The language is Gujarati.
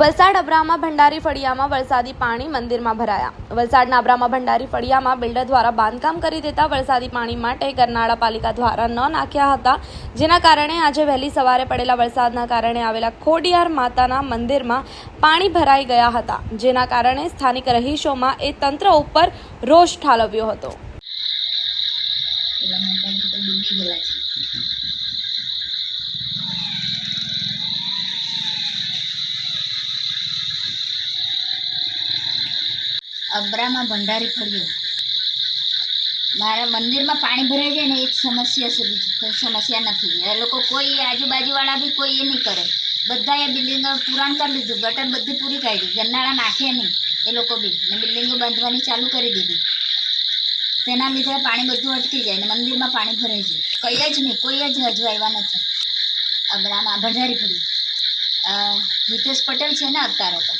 વલસાડ અબ્રામા ભંડારી ફળિયામાં વરસાદી પાણી મંદિરમાં ભરાયા. વલસાડના અબ્રામા ભંડારી ફળિયામાં બિલ્ડર દ્વારા બાંધકામ કરી દેતા વરસાદી પાણી માટે ગરનાળા પાલિકા દ્વારા ન નાખ્યા હતા, જેના કારણે આજે વહેલી સવારે પડેલા વરસાદના કારણે આવેલા ખોડિયાર માતાના મંદિરમાં પાણી ભરાઈ ગયા હતા, જેના કારણે સ્થાનિક રહીશોમાં એ તંત્ર ઉપર રોષ ઠાલવ્યો હતો. અબ્રામાં ભંડારી ફળ્યો. મારા મંદિરમાં પાણી ભરાઈ જાય ને એ જ સમસ્યા છે બીજી કોઈ સમસ્યા નથી. એ લોકો કોઈ આજુબાજુવાળા બી કોઈ એ નહીં કરે. બધાએ બિલ્ડિંગો પુરાણ કરી લીધું ગટર બધી પૂરી કાઢી ગરનાળા નાખે નહીં એ લોકો બી. ને બિલ્ડિંગો બાંધવાની ચાલુ કરી દીધી. તેના લીધે પાણી બધું અટકી જાય ને મંદિરમાં પાણી ભરાઈ જાય. કઈ જ નહીં, કોઈ જ હજુ આવ્યા નથી. અબરામાં ભંડારી ફળી હિતેશ પટેલ છે ને અત્યારે તો